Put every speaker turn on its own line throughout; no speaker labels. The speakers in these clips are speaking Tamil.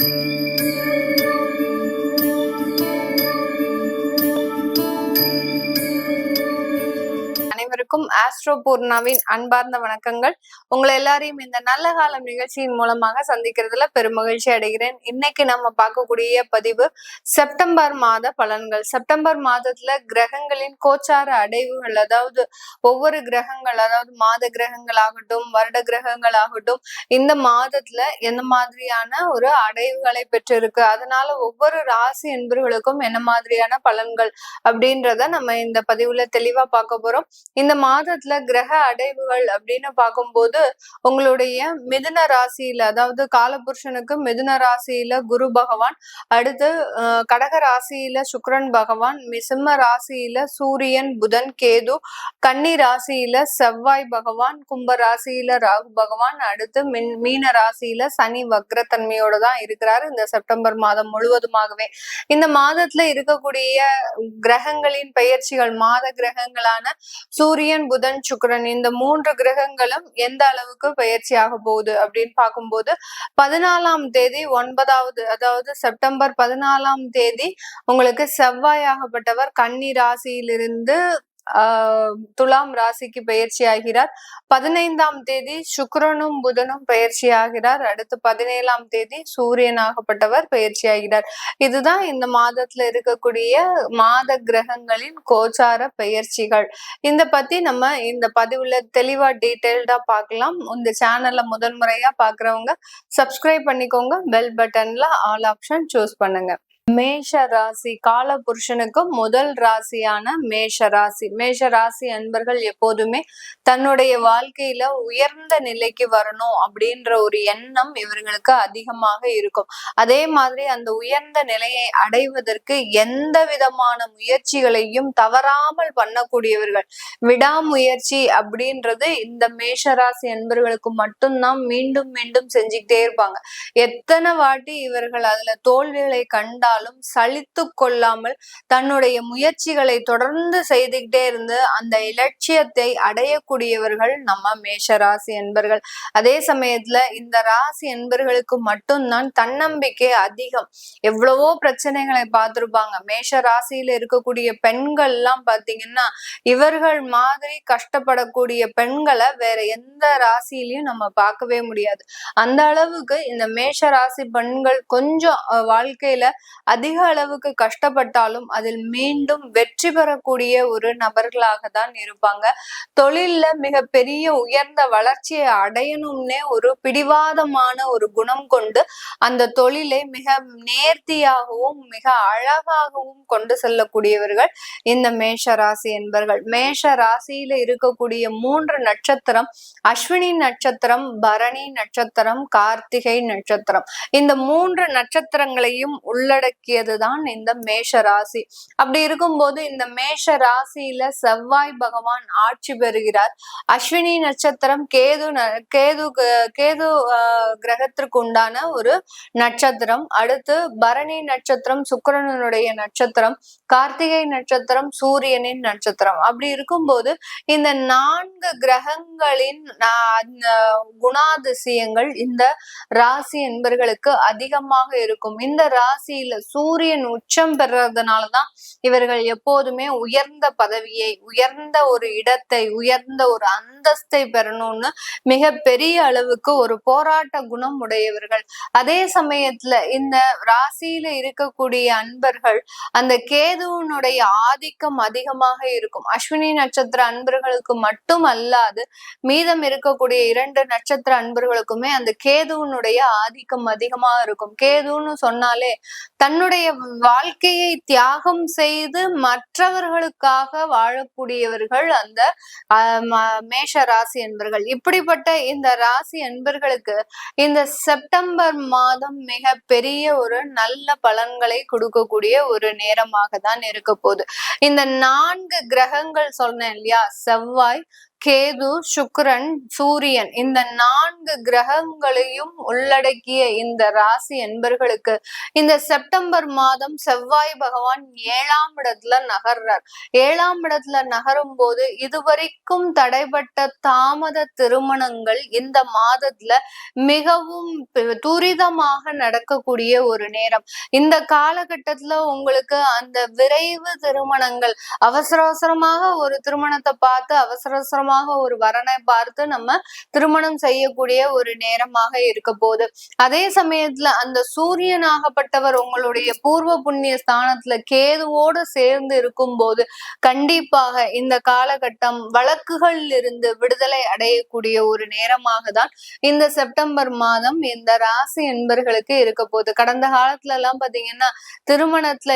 Música அனைவருக்கும் ஆஸ்ட்ரோ பூர்ணாவின் அன்பார்ந்த வணக்கங்கள். உங்களை எல்லாரையும் இந்த நல்ல காலம் நிகழ்ச்சியின் மூலமாக சந்திக்கிறதுல பெருமகிழ்ச்சி அடைகிறேன். இன்னைக்கு நம்ம பார்க்கக்கூடிய பதிவு செப்டம்பர் மாத பலன்கள். செப்டம்பர் மாதத்துல கிரகங்களின் கோச்சார அடைவுகள் அதாவது ஒவ்வொரு கிரகங்கள் அதாவது மாத கிரகங்கள் ஆகட்டும் வருட கிரகங்கள் ஆகட்டும் இந்த மாதத்துல எந்த மாதிரியான ஒரு அடைவுகளை பெற்றிருக்கு அதனால ஒவ்வொரு ராசி என்பவர்களுக்கும் என்ன மாதிரியான பலன்கள் அப்படின்றத நம்ம இந்த பதிவுல தெளிவா பார்க்க போறோம். இந்த மாதத்துல கிரக அடைவுகள் அப்படின்னு பார்க்கும்போது உங்களுடைய மிதுன ராசியில அதாவது காலபுருஷனுக்கு மிதுன ராசியில குரு பகவான் அடுத்து கடக ராசியில சுக்கரன் பகவான் மிசிம்ம ராசியில சூரியன் புதன் கேது கன்னி ராசியில செவ்வாய் பகவான் கும்ப ராசியில ராகு பகவான் அடுத்து மின் மீன ராசியில சனி வக்ரத்தன்மையோட தான் இருக்கிறாரு இந்த செப்டம்பர் மாதம் முழுவதுமாகவே. இந்த மாதத்துல இருக்கக்கூடிய கிரகங்களின் பெயர்ச்சிகள் மாத கிரகங்களான சூரியன் புதன் சுக்கரன் இந்த மூன்று கிரகங்களும் எந்த அளவுக்கு பயிற்சி ஆக போகுது அப்படின்னு பார்க்கும்போது பதினாலாம் தேதி ஒன்பதாவது அதாவது செப்டம்பர் பதினாலாம் தேதி உங்களுக்கு செவ்வாய் ஆகப்பட்டவர் கன்னி ராசியிலிருந்து துலாம் ராசிக்கு பயிற்சி ஆகிறார் பதினைந்தாம் தேதி சுக்கரனும் புதனும் பயிற்சி ஆகிறார் அடுத்து பதினேழாம் தேதி சூரியனாகப்பட்டவர் பயிற்சி ஆகிறார் இதுதான் இந்த மாதத்துல இருக்கக்கூடிய மாத கிரகங்களின் கோச்சார பயிற்சிகள் இந்த பத்தி நம்ம இந்த பதிவுல தெளிவா டீட்டெயில்டா பார்க்கலாம். இந்த சேனல்ல முதன்முறையா பாக்குறவங்க சப்ஸ்கிரைப் பண்ணிக்கோங்க. பெல் பட்டன்ல ஆல் ஆப்ஷன் சூஸ் பண்ணுங்க. மேஷ ராசி கால புருஷனுக்கு முதல் ராசியான மேஷ ராசி மேஷ ராசி அன்பர்கள் எப்போதுமே தன்னுடைய வாழ்க்கையில உயர்ந்த நிலைக்கு வரணும் அப்படின்ற ஒரு எண்ணம் இவர்களுக்கு அதிகமாக இருக்கும். அதே மாதிரி அந்த உயர்ந்த நிலையை அடைவதற்கு எந்த விதமான முயற்சிகளையும் தவறாமல் பண்ணக்கூடியவர்கள். விடாமுயற்சி அப்படின்றது இந்த மேஷ ராசி அன்பர்களுக்கு மட்டும்தான் மீண்டும் மீண்டும் செஞ்சுக்கிட்டே இருப்பாங்க. எத்தனை வாட்டி இவர்கள் அதுல தோல்விகளை கண்டால் இருந்தாலும் சலித்து கொள்ளாமல் தன்னுடைய முயற்சிகளை தொடர்ந்து செய்துகிட்டே இருந்து அந்த இலட்சியத்தை அடையக்கூடியவர்கள் நம்ம மேஷ ராசி என்பர்கள். அதே சமயத்துல இந்த ராசி என்பர்களுக்கு மட்டும்தான் தன்னம்பிக்கை அதிகம். எவ்வளவோ பிரச்சனைகளை பார்த்திருப்பாங்க. மேஷ ராசியில இருக்கக்கூடிய பெண்கள் எல்லாம் பாத்தீங்கன்னா இவர்கள் மாதிரி கஷ்டப்படக்கூடிய பெண்களை வேற எந்த ராசியிலையும் நம்ம பார்க்கவே முடியாது. அந்த அளவுக்கு இந்த மேஷ ராசி பெண்கள் கொஞ்சம் வாழ்க்கையில அதிக அளவுக்கு கஷ்டப்பட்டாலும் அதில் மீண்டும் வெற்றி பெறக்கூடிய ஒரு நபர்களாக தான் இருப்பாங்க. தொழில்ல மிக பெரிய உயர்ந்த வளர்ச்சியை அடையணும்னே ஒரு பிடிவாதமான ஒரு குணம் கொண்டு அந்த தொழிலை மிக நேர்த்தியாகவும் மிக அழகாகவும் கொண்டு செல்லக்கூடியவர்கள் இந்த மேஷ ராசி என்பர்கள். மேஷ ராசியில இருக்கக்கூடிய மூன்று நட்சத்திரம் அஸ்வினி நட்சத்திரம் பரணி நட்சத்திரம் கார்த்திகை நட்சத்திரம். இந்த மூன்று நட்சத்திரங்களையும் உள்ளடக்கி உள்ளடக்கியதுதான் இந்த மேஷ ராசி அப்படி இருக்கும்போது இந்த மேஷ ராசியில செவ்வாய் பகவான் ஆட்சி பெறுகிறார். அஸ்வினி நட்சத்திரம் கேது கேது கேது கிரகத்திற்கு உண்டான ஒரு நட்சத்திரம். அடுத்து பரணி நட்சத்திரம் சுக்கரனுடைய நட்சத்திரம் கார்த்திகை நட்சத்திரம் சூரியனின் நட்சத்திரம். அப்படி இருக்கும்போது இந்த நான்கு கிரகங்களின் குணாதிசயங்கள் இந்த ராசி என்பர்களுக்கு அதிகமாக இருக்கும். இந்த ராசியில சூரியன் உச்சம் பெறதுனாலதான் இவர்கள் எப்போதுமே உயர்ந்த பதவியை உயர்ந்த ஒரு இடத்தை உயர்ந்த ஒரு அந்தஸ்தை பெறணும்னு மிக பெரிய அளவுக்கு ஒரு போராட்ட குணம் உடையவர்கள். அதே சமயத்துல இந்த ராசியில இருக்கக்கூடிய அன்பர்கள் அந்த கேதுவனுடைய ஆதிக்கம் அதிகமாக இருக்கும். அஸ்வினி நட்சத்திர அன்பர்களுக்கு மட்டும் அல்லாது மீதம் இருக்கக்கூடிய இரண்டு நட்சத்திர அன்பர்களுக்குமே அந்த கேதுவனுடைய ஆதிக்கம் அதிகமா இருக்கும். கேதுன்னு சொன்னாலே தன் தன்னுடைய வாழ்க்கையை தியாகம் செய்து மற்றவர்களுக்காக வாழக்கூடியவர்கள் அந்த மேஷ ராசி என்பர்கள். இப்படிப்பட்ட இந்த ராசி என்பர்களுக்கு இந்த செப்டம்பர் மாதம் மிக பெரிய ஒரு நல்ல பலன்களை கொடுக்கக்கூடிய ஒரு நேரமாக தான் இருக்க போகுது. இந்த நான்கு கிரகங்கள் சொன்னேன் இல்லையா? செவ்வாய் கேது சுக்கிரன் சூரியன் இந்த நான்கு கிரகங்களையும் உள்ளடக்கிய இந்த ராசி என்பர்களுக்கு இந்த செப்டம்பர் மாதம் செவ்வாய் பகவான் ஏழாம் இடத்துல நகர்றார். ஏழாம் இடத்துல நகரும் போது இதுவரைக்கும் தடைப்பட்ட தாமத திருமணங்கள் இந்த மாதத்துல மிகவும் துரிதமாக நடக்கக்கூடிய ஒரு நேரம். இந்த காலகட்டத்துல உங்களுக்கு அந்த விரைவு திருமணங்கள் அவசர அவசரமாக ஒரு திருமணத்தை பார்த்து அவசர அவசரமாக ஒரு வரனை பார்த்து நம்ம திருமணம் செய்யக்கூடிய ஒரு நேரமாக இருக்க போகுது. அதே சமயத்துல அந்த சூரியனாகப்பட்டவர் உங்களுடைய பூர்வ புண்ணிய ஸ்தானத்துல கேதுவோடு சேர்ந்து இருக்கும் போது கண்டிப்பாக இந்த காலகட்டம் வழக்குகள் இருந்து விடுதலை அடையக்கூடிய ஒரு நேரமாக தான் இந்த செப்டம்பர் மாதம் இந்த ராசி என்பர்களுக்கு இருக்க போகுது. கடந்த காலத்துல எல்லாம் பாத்தீங்கன்னா திருமணத்துல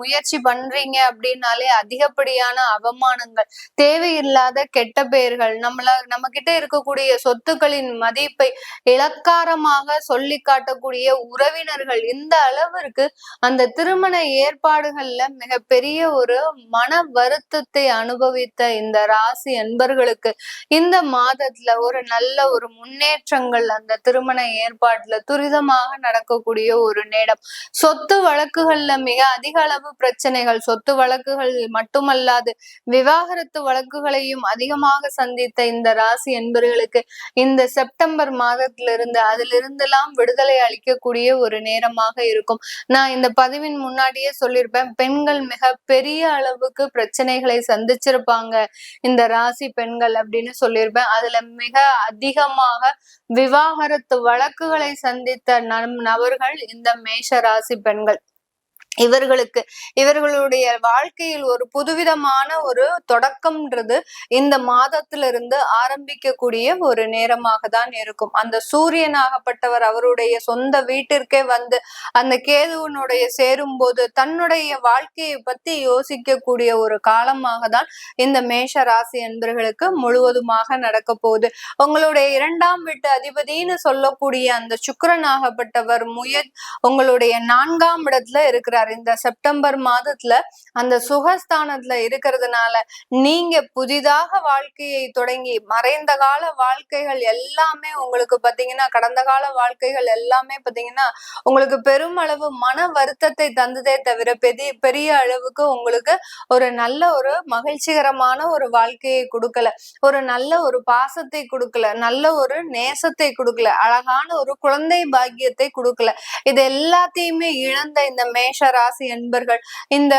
முயற்சி பண்றீங்க அப்படின்னாலே அதிகப்படியான அவமானங்கள் தேவையில்லாத கெட்ட பெயர்கள் நம்மள நம்ம கிட்ட இருக்கக்கூடிய சொத்துக்களின் மதிப்பை இலக்காரமாக சொல்லி காட்டக்கூடிய உறவினர்கள் இந்த அளவிற்கு அந்த திருமண ஏற்பாடுகள்ல மிகப்பெரிய ஒரு மன வருத்தத்தை அனுபவித்த இந்த ராசி அன்பர்களுக்கு இந்த மாதத்துல ஒரு நல்ல ஒரு முன்னேற்றங்கள் அந்த திருமண ஏற்பாட்டுல துரிதமாக நடக்கக்கூடிய ஒரு நேரம். சொத்து வழக்குகள்ல மிக அதிக அளவு பிரச்சனைகள் சொத்து வழக்குகள் மட்டுமல்லாது விவாகரத்து வழக்குகளையும் அதிகமாக சந்தித்த இந்த ராசி என்பர்களுக்கு இந்த செப்டம்பர் மாதத்திலிருந்து அதிலிருந்தெல்லாம் விடுதலை அளிக்கக்கூடிய ஒரு நேரமாக இருக்கும். நான் இந்த பதிவின் முன்னாடியே சொல்லியிருப்பேன் பெண்கள் மிக பெரிய அளவுக்கு பிரச்சனைகளை சந்திச்சிருப்பாங்க. இந்த ராசி பெண்கள் அப்படின்னு சொல்லியிருப்பேன். அதுல மிக அதிகமாக விவாகரத்து வழக்குகளை சந்தித்த நபர்கள் இந்த மேஷ ராசி பெண்கள். இவர்களுக்கு இவர்களுடைய வாழ்க்கையில் ஒரு புதுவிதமான ஒரு தொடக்கம்ன்றது இந்த மாதத்திலிருந்து ஆரம்பிக்கக்கூடிய ஒரு நேரமாக தான் இருக்கும். அந்த சூரியனாகப்பட்டவர் அவருடைய சொந்த வீட்டிற்கே வந்து அந்த கேதுவனுடைய சேரும் போது தன்னுடைய வாழ்க்கையை பத்தி யோசிக்கக்கூடிய ஒரு காலமாக தான் இந்த மேஷ ராசி என்பர்களுக்கு முழுவதுமாக நடக்க போகுது. உங்களுடைய இரண்டாம் வீட்டு அதிபதினு சொல்லக்கூடிய அந்த சுக்கரனாகப்பட்டவர் முய உங்களுடைய நான்காம் இடத்துல சொல்றாரு இந்த செப்டம்பர் மாதத்துல அந்த சுகஸ்தானத்துல இருக்கிறதுனால நீங்க புதிதாக வாழ்க்கையை தொடங்கி மறைந்த கால வாழ்க்கைகள் எல்லாமே உங்களுக்கு பாத்தீங்கன்னா கடந்த கால வாழ்க்கைகள் எல்லாமே பாத்தீங்கன்னா உங்களுக்கு பெருமளவு மன வருத்தத்தை தந்ததே தவிர பெரிய பெரிய அளவுக்கு உங்களுக்கு ஒரு நல்ல ஒரு மகிழ்ச்சிகரமான ஒரு வாழ்க்கையை கொடுக்கல. ஒரு நல்ல ஒரு பாசத்தை கொடுக்கல. நல்ல ஒரு நேசத்தை கொடுக்கல. அழகான ஒரு குழந்தை பாக்கியத்தை கொடுக்கல. இது எல்லாத்தையுமே இழந்த இந்த மேஷ ராசி என்பர்கள் இந்த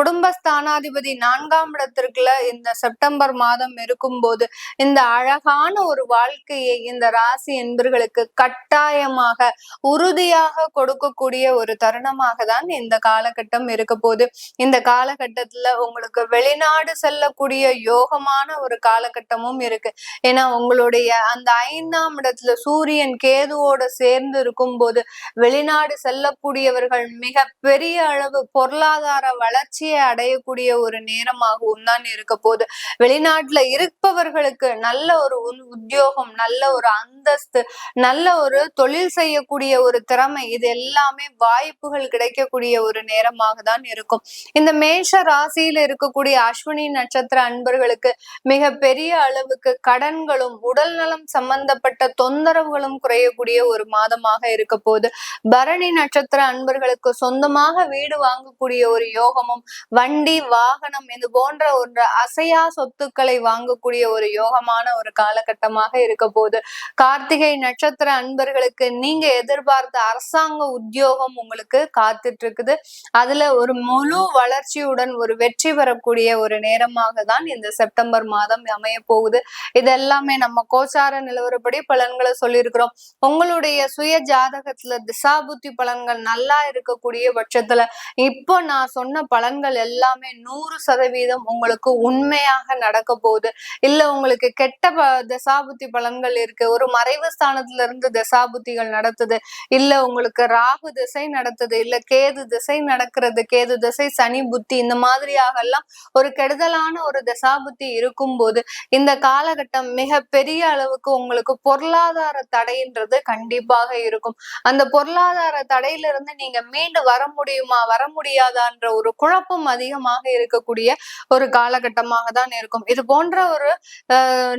குடும்பஸ்தானாதிபதி நான்காம் இடத்திற்குள்ள இந்த செப்டம்பர் மாதம் இருக்கும் போது இந்த அழகான ஒரு வாழ்க்கையை இந்த ராசி என்பர்களுக்கு கட்டாயமாக உறுதியாக கொடுக்கக்கூடிய ஒரு தருணமாக தான் இந்த காலகட்டம் இருக்க போது இந்த காலகட்டத்துல உங்களுக்கு வெளிநாடு செல்லக்கூடிய யோகமான ஒரு காலகட்டமும் இருக்கு. ஏன்னா உங்களுடைய அந்த ஐந்தாம் இடத்துல சூரியன் கேதுவோட சேர்ந்து இருக்கும் போது வெளிநாடு செல்லக்கூடியவர்கள் மிக பெரிய அளவு பொருளாதார வளர்ச்சியை அடையக்கூடிய ஒரு நேரமாகவும் தான் இருக்க போது. வெளிநாட்டுல இருப்பவர்களுக்கு நல்ல ஒரு உத்தியோகம் நல்ல ஒரு அந்தஸ்து நல்ல ஒரு தொழில் செய்யக்கூடிய ஒரு திறமை இது எல்லாமே வாய்ப்புகள் கிடைக்கக்கூடிய ஒரு நேரமாக தான் இருக்கும். இந்த மேஷ ராசியில இருக்கக்கூடிய அஸ்வினி நட்சத்திர அன்பர்களுக்கு மிக பெரிய அளவுக்கு கடன்களும் உடல் நலம் சம்பந்தப்பட்ட தொந்தரவுகளும் குறையக்கூடிய ஒரு மாதமாக இருக்க போது பரணி நட்சத்திர அன்பர்களுக்கு சொந்தமாக வீடு வாங்கக்கூடிய ஒரு யோகமும் வண்டி வாகனம் இது போன்ற ஒரு அசையா சொத்துக்களை வாங்கக்கூடிய ஒரு யோகமான ஒரு காலகட்டமாக இருக்க போது கார்த்திகை நட்சத்திர அன்பர்களுக்கு நீங்க எதிர்பார்த்த அரசாங்க உத்தியோகம் உங்களுக்கு காத்துட்டு இருக்குது அதுல ஒரு முழு வளர்ச்சியுடன் ஒரு வெற்றி பெறக்கூடிய ஒரு நேரமாக தான் இந்த செப்டம்பர் மாதம் அமைய போகுது. இதெல்லாமே நம்ம கோச்சார நிலவரப்படி பலன்களை சொல்லியிருக்கிறோம். உங்களுடைய சுய ஜாதகத்துல திசாபுத்தி பலன்கள் நல்லா இருக்கக்கூடிய பட்சத்துல இப்போ நான் சொன்ன பலன்கள் எல்லாமே நூறு சதவீதம் உங்களுக்கு உண்மையாக நடக்க போகுது. இல்ல உங்களுக்கு கெட்ட தசாபுத்தி பலன்கள் இருக்கு. ஒரு மறைவு ஸ்தானத்துல இருந்து தசாபுத்திகள் நடத்துது. இல்ல உங்களுக்கு ராகு திசை நடத்துது. இல்ல கேது திசை நடக்கிறது. கேது திசை சனி புத்தி இந்த மாதிரியாக எல்லாம் ஒரு கெடுதலான ஒரு தசாபுத்தி இருக்கும் போது இந்த காலகட்டம் மிக பெரிய அளவுக்கு உங்களுக்கு பொருளாதார தடைன்றது கண்டிப்பாக இருக்கும். அந்த பொருளாதார தடையிலிருந்து நீங்க மீண்டு வர முடியும்? முடியுமா? வர முடியாதான்ற ஒரு குழப்பம் அதிகமாக இருக்கக்கூடிய ஒரு காலகட்டமாக தான் இருக்கும். இது போன்ற ஒரு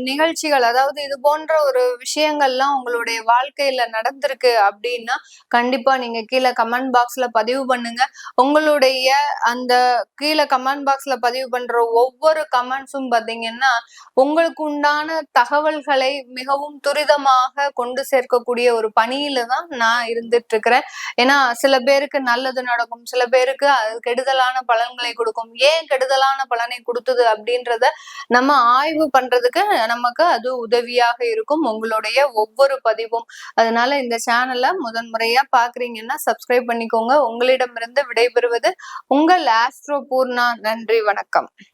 நிகழ்ச்சிகள் அதாவது இது போன்ற ஒரு விஷயங்கள்லாம் உங்களுடைய வாழ்க்கையில நடந்திருக்கு அப்படின்னா கண்டிப்பா நீங்க கீழே கமெண்ட் பாக்ஸ்ல பதிவு பண்ணுங்க. உங்களுடைய அந்த கீழே கமெண்ட் பாக்ஸ்ல பதிவு பண்ற ஒவ்வொரு கமெண்ட்ஸும் பாத்தீங்கன்னா உங்களுக்கு உண்டான தகவல்களை மிகவும் துரிதமாக கொண்டு சேர்க்கக்கூடிய ஒரு பணியில தான் நான் இருந்துட்டு இருக்கிறேன். ஏன்னா சில பேருக்கு நல்லது நடக்கும் சில பேருக்கு அது கெடுதலான பலன்களை கொடுக்கும். ஏன் கெடுதலான பலனை கொடுத்தது அப்படின்றத நம்ம ஆய்வு பண்றதுக்கு நமக்கு அது உதவியாக இருக்கும். உங்களுடைய ஒவ்வொரு பதிவும். அதனால இந்த சேனலை முதன்முறையா பாக்குறீங்கன்னா சப்ஸ்கிரைப் பண்ணிக்கோங்க. உங்களிடமிருந்து விடைபெறுவது உங்கள் ஆஸ்ட்ரோ பூர்ணா. நன்றி வணக்கம்.